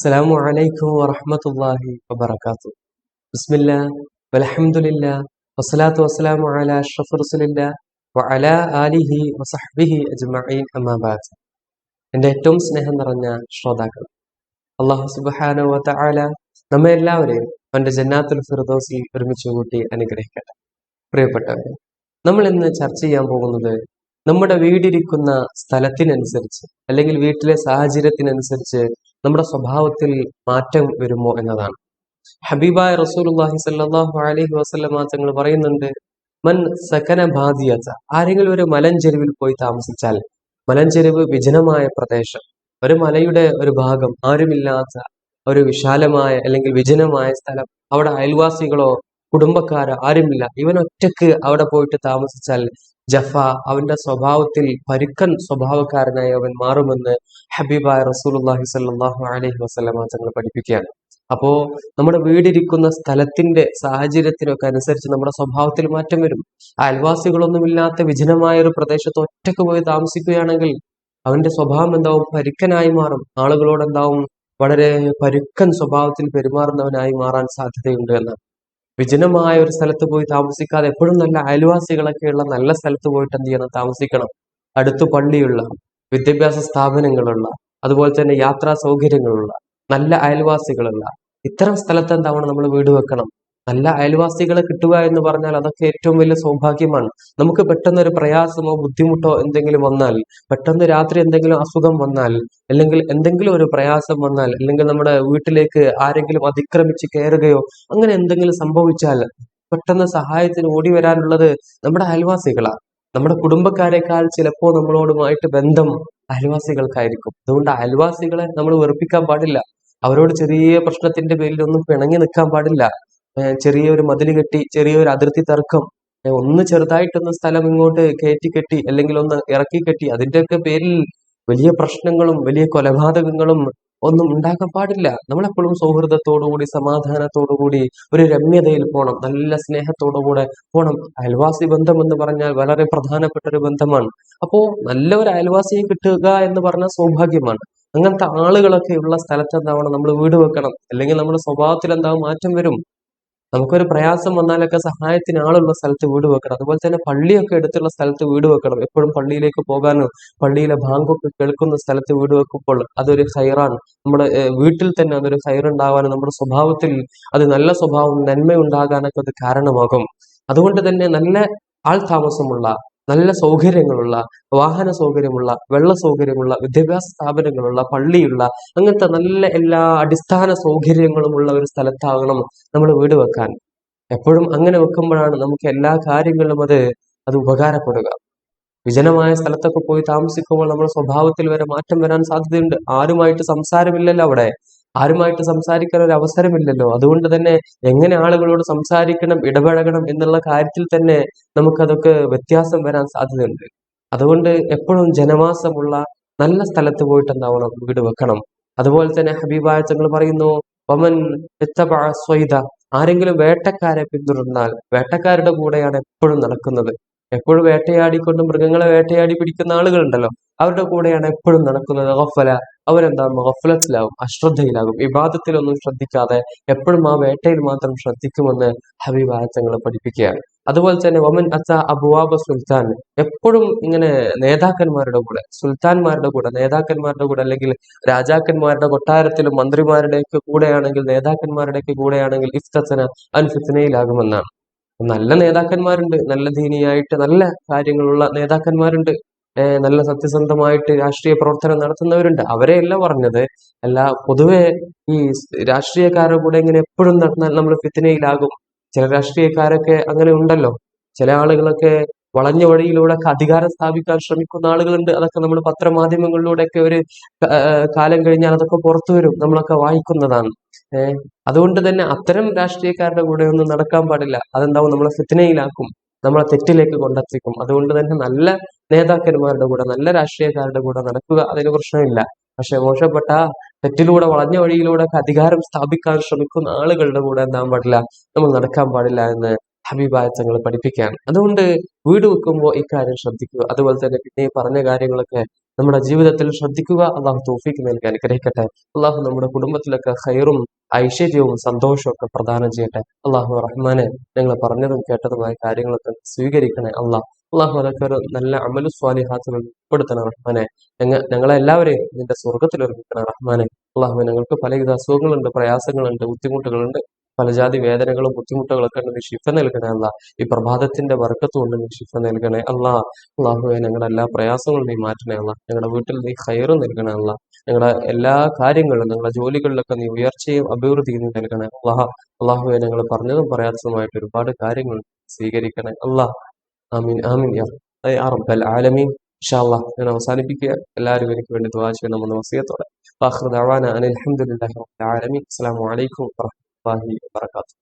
അസ്സലാമു അലൈക്കും വറഹമത്തല്ലാഹി വബർക്കാത്തു ബിസ്മില്ല വലഹമുല്ല വസ്സലാത്തു വസ്സലാമു അല അഷ്റഫ് റസുലില്ല വഅല ആലിഹി വസഹ്ബിഹി അജ്മഈൻ അമ്മാബാദ് എന്റെ ഏറ്റവും സ്നേഹം നിറഞ്ഞ ശ്രോതാക്കൾ അള്ളാഹു സുബാന നമ്മെ എല്ലാവരെയും അവന്റെ ജന്നാത്തുൽ ഫിർദോസിൽ ഒരുമിച്ച് കൂട്ടി അനുഗ്രഹിക്കട്ടെ. പ്രിയപ്പെട്ടവർ നമ്മൾ ഇന്ന് ചർച്ച ചെയ്യാൻ പോകുന്നത് നമ്മുടെ വീടിരിക്കുന്ന സ്ഥലത്തിനനുസരിച്ച് അല്ലെങ്കിൽ വീട്ടിലെ സാഹചര്യത്തിനനുസരിച്ച് നമ്മുടെ സ്വഭാവത്തിൽ മാറ്റം വരുമോ എന്നതാണ്. ഹബീബായ റസൂലുള്ളാഹി സല്ലാഹു അലൈഹി വസ്ലമ തങ്ങൾ പറയുന്നുണ്ട് മൻ സകന ബാദിയത. ആരെങ്കിലും ഒരു മലഞ്ചെരുവിൽ പോയി താമസിച്ചാൽ മലഞ്ചെരുവ് വിജനമായ പ്രദേശം ഒരു മലയുടെ ഒരു ഭാഗം ആരുമില്ലാത്ത ഒരു വിശാലമായ അല്ലെങ്കിൽ വിജനമായ സ്ഥലം അവിടെ അയൽവാസികളോ കുടുംബക്കാരോ ആരുമില്ല. ഇവൻ ഒറ്റയ്ക്ക് അവിടെ പോയിട്ട് താമസിച്ചാൽ ജഫ അവന്റെ സ്വഭാവത്തിൽ പരുക്കൻ സ്വഭാവക്കാരനായി അവൻ മാറുമെന്ന് ഹബീബായ റസൂലുള്ളാഹി സ്വല്ലല്ലാഹു അലഹി വസ്ലമ തങ്ങൾ പഠിപ്പിക്കുകയാണ്. അപ്പോ നമ്മുടെ വീടിരിക്കുന്ന സ്ഥലത്തിന്റെ സാഹചര്യത്തിനൊക്കെ അനുസരിച്ച് നമ്മുടെ സ്വഭാവത്തിൽ മാറ്റം വരും. അയൽവാസികളൊന്നുമില്ലാത്ത വിജനമായ ഒരു പ്രദേശത്ത് ഒറ്റയ്ക്ക് പോയി താമസിക്കുകയാണെങ്കിൽ അവന്റെ സ്വഭാവം എന്താവും? പരുക്കനായി മാറും. ആളുകളോട് എന്താവും? വളരെ പരുക്കൻ സ്വഭാവത്തിൽ പെരുമാറുന്നവനായി മാറാൻ സാധ്യതയുണ്ട് എന്നാണ്. വിജനമായ ഒരു സ്ഥലത്ത് പോയി താമസിക്കാതെ എപ്പോഴും നല്ല അയൽവാസികളൊക്കെയുള്ള നല്ല സ്ഥലത്ത് പോയിട്ട് എന്ത് ചെയ്യണം? താമസിക്കണം. അടുത്ത് പള്ളിയുള്ള വിദ്യാഭ്യാസ സ്ഥാപനങ്ങളുള്ള അതുപോലെ തന്നെ യാത്രാ സൗകര്യങ്ങളുള്ള നല്ല അയൽവാസികളുള്ള ഇത്തരം സ്ഥലത്ത് എന്താവണം? നമ്മൾ വീട് വെക്കണം. നല്ല അയൽവാസികളെ കിട്ടുക എന്ന് പറഞ്ഞാൽ അതൊക്കെ ഏറ്റവും വലിയ സൗഭാഗ്യമാണ്. നമുക്ക് പെട്ടെന്ന് ഒരു പ്രയാസമോ ബുദ്ധിമുട്ടോ എന്തെങ്കിലും വന്നാൽ പെട്ടെന്ന് രാത്രി എന്തെങ്കിലും അസുഖം വന്നാൽ അല്ലെങ്കിൽ എന്തെങ്കിലും ഒരു പ്രയാസം വന്നാൽ അല്ലെങ്കിൽ നമ്മുടെ വീട്ടിലേക്ക് ആരെങ്കിലും അതിക്രമിച്ച് കയറുകയോ അങ്ങനെ എന്തെങ്കിലും സംഭവിച്ചാൽ പെട്ടെന്ന് സഹായത്തിന് ഓടി വരാനുള്ളത് നമ്മുടെ അയൽവാസികളാണ്. നമ്മുടെ കുടുംബക്കാരെക്കാൾ ചിലപ്പോൾ നമ്മളോടുമായിട്ട് ബന്ധം അയൽവാസികൾക്കായിരിക്കും. അതുകൊണ്ട് അയൽവാസികളെ നമ്മൾ വെറുപ്പിക്കാൻ പാടില്ല. അവരോട് ചെറിയ പ്രശ്നത്തിന്റെ പേരിൽ ഒന്നും പിണങ്ങി നിൽക്കാൻ പാടില്ല. ചെറിയൊരു മതിൽ കെട്ടി ചെറിയൊരു അതിർത്തി തർക്കം ഒന്ന് ചെറുതായിട്ടൊന്ന് സ്ഥലം ഇങ്ങോട്ട് കയറ്റി കെട്ടി അല്ലെങ്കിൽ ഒന്ന് ഇറക്കി കെട്ടി അതിന്റെയൊക്കെ പേരിൽ വലിയ പ്രശ്നങ്ങളും വലിയ കൊലപാതകങ്ങളും ഒന്നും ഉണ്ടാക്കാൻ പാടില്ല. നമ്മളെപ്പോഴും സൗഹൃദത്തോടുകൂടി സമാധാനത്തോടുകൂടി ഒരു രമ്യതയിൽ പോകണം നല്ല സ്നേഹത്തോടുകൂടെ പോകണം അയൽവാസി ബന്ധം എന്ന് പറഞ്ഞാൽ വളരെ പ്രധാനപ്പെട്ട ഒരു ബന്ധമാണ്. അപ്പോ നല്ല ഒരു അയൽവാസിയെ കിട്ടുക എന്ന് പറഞ്ഞാൽ സൗഭാഗ്യമാണ്. അങ്ങനത്തെ ആളുകളൊക്കെ ഉള്ള സ്ഥലത്ത് എന്താവണം? നമ്മൾ വീട് വെക്കണം. അല്ലെങ്കിൽ നമ്മുടെ സ്വഭാവത്തിൽ എന്താവും മാറ്റം വരും. നമുക്കൊരു പ്രയാസം വന്നാലൊക്കെ സഹായത്തിന് ആളുള്ള സ്ഥലത്ത് വീട് വെക്കണം. അതുപോലെ തന്നെ പള്ളിയൊക്കെ എടുത്തുള്ള സ്ഥലത്ത് വീട് വെക്കണം. എപ്പോഴും പള്ളിയിലേക്ക് പോകാനോ പള്ളിയിലെ ബാങ്കൊക്കെ കേൾക്കുന്ന സ്ഥലത്ത് വീട് വെക്കുമ്പോൾ അതൊരു ഹൈറാണ്. നമ്മുടെ വീട്ടിൽ തന്നെ അതൊരു ഹൈറുണ്ടാവാനും നമ്മുടെ സ്വഭാവത്തിൽ അത് നല്ല സ്വഭാവം നന്മയുണ്ടാകാനൊക്കെ അത് കാരണമാകും. അതുകൊണ്ട് തന്നെ നല്ല ആൾ താമസമുള്ള നല്ല സൗകര്യങ്ങളുള്ള വാഹന സൗകര്യമുള്ള വെള്ള സൗകര്യമുള്ള വിദ്യാഭ്യാസ സ്ഥാപനങ്ങളുള്ള പള്ളിയുള്ള അങ്ങനത്തെ നല്ല എല്ലാ അടിസ്ഥാന സൗകര്യങ്ങളുമുള്ള ഒരു സ്ഥലത്താകണം നമ്മൾ വീട് വെക്കാൻ. എപ്പോഴും അങ്ങനെ വെക്കുമ്പോഴാണ് നമുക്ക് എല്ലാ കാര്യങ്ങളിലും അത് അത് ഉപകാരപ്പെടുക. വിജനമായ സ്ഥലത്തൊക്കെ പോയി താമസിക്കുമ്പോൾ നമ്മുടെ സ്വഭാവത്തിൽ വരെ മാറ്റം വരാൻ സാധ്യതയുണ്ട്. ആരുമായിട്ട് സംസാരമില്ലല്ലോ അവിടെ. ആരുമായിട്ട് സംസാരിക്കാൻ ഒരു അവസരമില്ലല്ലോ. അതുകൊണ്ട് തന്നെ എങ്ങനെ ആളുകളോട് സംസാരിക്കണം ഇടപഴകണം എന്നുള്ള കാര്യത്തിൽ തന്നെ നമുക്കതൊക്കെ വ്യത്യാസം വരാൻ സാധ്യതയുണ്ട്. അതുകൊണ്ട് എപ്പോഴും ജനവാസമുള്ള നല്ല സ്ഥലത്ത് പോയിട്ട് എന്താവണം വീട് വെക്കണം. അതുപോലെ തന്നെ ഹബീബായ തങ്ങൾ പറയുന്നു ഒമൻ സ്വൈത. ആരെങ്കിലും വേട്ടക്കാരെ പിന്തുടർന്നാൽ വേട്ടക്കാരുടെ കൂടെയാണ് എപ്പോഴും നടക്കുന്നത്. എപ്പോഴും വേട്ടയാടിക്കൊണ്ട് മൃഗങ്ങളെ വേട്ടയാടി പിടിക്കുന്ന ആളുകളുണ്ടല്ലോ. അവരുടെ കൂടെയാണ് എപ്പോഴും നടക്കുന്നത്. ഗഫല അവരെന്താ ഗഫലത്തിലാകും അശ്രദ്ധയിലാകും. വിവാദത്തിലൊന്നും ശ്രദ്ധിക്കാതെ എപ്പോഴും ആ വേട്ടയിൽ മാത്രം ശ്രദ്ധിക്കുമെന്ന് ഹബീബായ തങ്ങൾ പഠിപ്പിക്കുകയാണ്. അതുപോലെ തന്നെ വമൻ അത്ത അബുവാബ സുൽത്താൻ. എപ്പോഴും ഇങ്ങനെ നേതാക്കന്മാരുടെ കൂടെ സുൽത്താൻമാരുടെ കൂടെ നേതാക്കന്മാരുടെ കൂടെ അല്ലെങ്കിൽ രാജാക്കന്മാരുടെ കൊട്ടാരത്തിലും മന്ത്രിമാരുടെയൊക്കെ കൂടെയാണെങ്കിൽ നേതാക്കന്മാരുടെയൊക്കെ കൂടെയാണെങ്കിൽ ഇഫ്തന അൻഫിത്തനയിലാകുമെന്നാണ് നല്ല നേതാക്കന്മാരുണ്ട് നല്ല ദീനിയായിട്ട് നല്ല കാര്യങ്ങളുള്ള നേതാക്കന്മാരുണ്ട്. നല്ല സത്യസന്ധമായിട്ട് രാഷ്ട്രീയ പ്രവർത്തനം നടത്തുന്നവരുണ്ട്. അവരെയല്ല പറഞ്ഞത്. അല്ല പൊതുവെ ഈ രാഷ്ട്രീയക്കാരുടെ കൂടെ ഇങ്ങനെ എപ്പോഴും നടന്നാൽ നമ്മൾ ഫിത്തിനയിലാകും ചില രാഷ്ട്രീയക്കാരൊക്കെ അങ്ങനെ ഉണ്ടല്ലോ. ചില ആളുകളൊക്കെ വളഞ്ഞ വഴിയിലൂടെ അധികാരം സ്ഥാപിക്കാൻ ശ്രമിക്കുന്ന ആളുകളുണ്ട്. അതൊക്കെ നമ്മൾ പത്രമാധ്യമങ്ങളിലൂടെയൊക്കെ ഒരു കാലം കഴിഞ്ഞാൽ അതൊക്കെ പുറത്തു വരും. നമ്മളൊക്കെ വായിക്കുന്നതാണ്. അതുകൊണ്ട് തന്നെ അത്തരം രാഷ്ട്രീയക്കാരുടെ കൂടെ ഒന്നും നടക്കാൻ പാടില്ല. അതെന്താവും? നമ്മളെ ഫിത്തിനയിലാക്കും നമ്മളെ തെറ്റിലേക്ക് കൊണ്ടെത്തിക്കും. അതുകൊണ്ട് തന്നെ നല്ല നേതാക്കന്മാരുടെ കൂടെ നല്ല രാഷ്ട്രീയക്കാരുടെ കൂടെ നടക്കുക അതിന് പ്രശ്നമില്ല. പക്ഷെ മോശപ്പെട്ട തെറ്റിലൂടെ വളഞ്ഞ വഴിയിലൂടെ അധികാരം സ്ഥാപിക്കാൻ ശ്രമിക്കുന്ന ആളുകളുടെ കൂടെ എന്താൻ പാടില്ല. നമ്മൾ നടക്കാൻ പാടില്ല എന്ന് ഹബീബായ തങ്ങൾ പഠിപ്പിക്കുകയാണ്. അതുകൊണ്ട് വീട് വെക്കുമ്പോൾ ഇക്കാര്യം ശ്രദ്ധിക്കുക. അതുപോലെ തന്നെ പിന്നെ പറഞ്ഞ കാര്യങ്ങളൊക്കെ നമ്മുടെ ജീവിതത്തിൽ ശ്രദ്ധിക്കുക. അള്ളാഹു തോഫിക്ക് നൽകി അനുഗ്രഹിക്കട്ടെ. അള്ളാഹു നമ്മുടെ കുടുംബത്തിലൊക്കെ ഹൈറും ഐശ്വര്യവും സന്തോഷവും ഒക്കെ പ്രദാനം ചെയ്യട്ടെ. അള്ളാഹു റഹ്മാനെ ഞങ്ങൾ പറഞ്ഞതും കേട്ടതുമായ കാര്യങ്ങളൊക്കെ സ്വീകരിക്കണേ അള്ളാഹ്. അള്ളാഹു ഒരു നല്ല അമലു സ്വാലിഹാത്ത് ഉൾപ്പെടുത്തണം റഹ്മാനെ. ഞങ്ങൾ ഞങ്ങളെ എല്ലാവരെയും നിന്റെ സ്വർഗത്തിൽ ഒരുമിക്കണം റഹ്മാനെ. അള്ളാഹു ഞങ്ങൾക്ക് പലവിധ അസുഖങ്ങളുണ്ട് പ്രയാസങ്ങളുണ്ട് ബുദ്ധിമുട്ടുകളുണ്ട്. പല ജാതി വേദനകളും ബുദ്ധിമുട്ടുകളൊക്കെ നീ ശിഫ നൽകണേ അല്ല. ഈ പ്രഭാതത്തിന്റെ വർക്കത്തും കൊണ്ട് നീ ശിഫ നൽകണേ അല്ല. അള്ളാഹുവെ ഞങ്ങളുടെ എല്ലാ പ്രയാസങ്ങളും നീ മാറ്റണേ അല്ല. ഞങ്ങളുടെ വീട്ടിൽ നീ ഹയറും നൽകണേ അല്ല. ഞങ്ങളുടെ എല്ലാ കാര്യങ്ങളും ഞങ്ങളുടെ ജോലികളിലൊക്കെ നീ ഉയർച്ചയും അഭിവൃദ്ധിയും നൽകണേ അള്ളാഹ അള്ളാഹുവെ ഞങ്ങൾ പറഞ്ഞതും പറയാത്തതുമായിട്ട് ഒരുപാട് കാര്യങ്ങൾ സ്വീകരിക്കണേ അല്ലാ. ആമീൻ ആമീൻ യാ യാ റബ്ബൽ ആലമീൻ ഇൻഷാ അല്ലാഹ് ഞാൻ അവസാനിപ്പിക്കുക എല്ലാവരും എനിക്ക് വേണ്ടി ദുആ ചെയ്യണമെന്ന വസിയത്തോടെ വാഖിറു ദഅവാന അനിൽ ഹംദുലില്ലാഹി റബ്ബിൽ ആലമീൻ അസ്സലാമു അലൈക്കും വറഹ്മത്തുള്ളാഹി വബറകാതുഹു